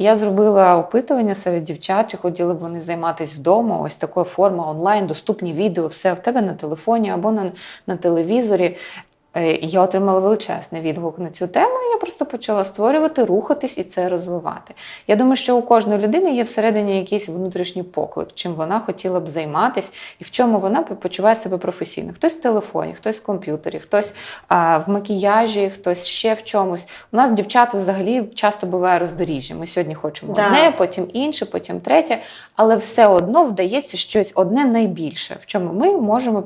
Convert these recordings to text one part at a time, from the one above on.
Я зробила опитування серед дівчат, чи хотіли б вони займатися вдома. Ось такою формою онлайн, доступні відео, все в тебе на телефоні або на, на телевізорі. Е, Я отримала величезний відгук на цю тему. і Я просто почала створювати, рухатись і це розвивати. Я думаю, що у кожної людини є всередині якийсь внутрішній поклик, чим вона хотіла б займатися, і в чому вона почуває себе професійно. Хтось в телефоні, хтось в комп'ютері, хтось а, в макіяжі, хтось ще в чомусь. У нас дівчат взагалі часто буває роздоріжжя. Ми сьогодні хочемо Да. одне, потім інше, потім третє, але все одно вдається щось одне найбільше, в чому ми можемо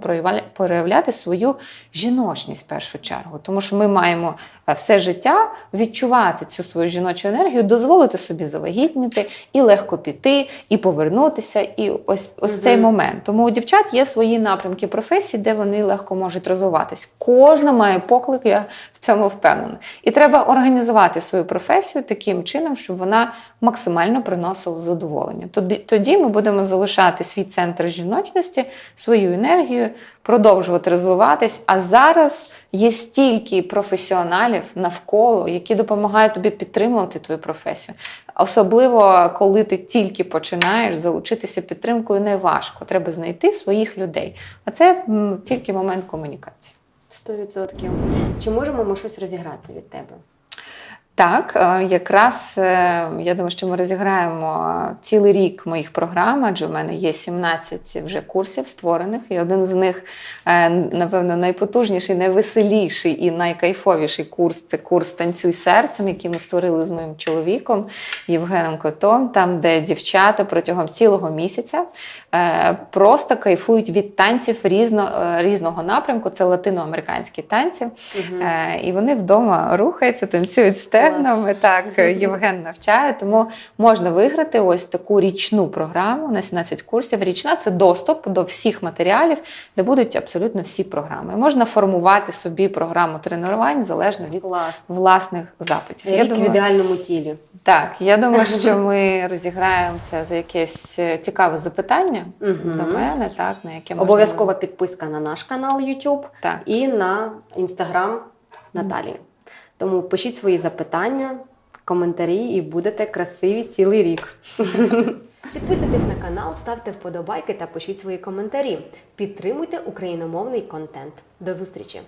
проявляти свою жіночність першу чергу. Тому що ми маємо е, все життя відчувати цю свою жіночу енергію, дозволити собі завагітніти і легко піти, і повернутися, і ось, ось цей момент. Тому у дівчат є свої напрямки професії, де вони легко можуть розвиватись. Кожна має поклик, я в цьому впевнена. І треба організувати свою професію таким чином, щоб вона максимально приносила задоволення. Тоді, тоді ми будемо залишати свій центр жіночності, свою енергію, продовжувати розвиватись. А зараз є стільки професіоналів навколо, які допомагають тобі підтримувати твою професію. Особливо, коли ти тільки починаєш залучитися підтримкою, не важко. Треба знайти своїх людей. А це тільки момент комунікації. 100%. Чи можемо ми щось розіграти від тебе? Так, е, якраз е, я думаю, що ми розіграємо цілий рік моїх програм, адже в мене є 17 вже курсів створених, і один з них, е, напевно, найпотужніший, найвеселіший і найкайфовіший курс це курс Танцюй серцем, який ми створили з моїм чоловіком Євгеном Котом, там, де дівчата протягом цілого місяця просто кайфують від танців різно, різного напрямку. Це латиноамериканські танці. Е, І вони вдома рухаються, танцюють стегнами. Так, Євген навчає. Тому можна виграти ось таку річну програму на 17 курсів. Річна це доступ до всіх матеріалів, де будуть абсолютно всі програми. Можна формувати собі програму тренувань залежно від Клас. власних запитів. Рік в ідеальному тілі. Так, я думаю, що ми розіграємо це за якесь е, цікаве запитання Мгм. до мене, так на яке можна- Обов'язкова підписка на наш канал YouTube Так. і на інстаграм Наталії. Тому пишіть свої запитання, коментарі і будете красиві цілий рік. Підписуйтесь на канал, ставте вподобайки та пишіть свої коментарі. Підтримуйте україномовний контент. До зустрічі!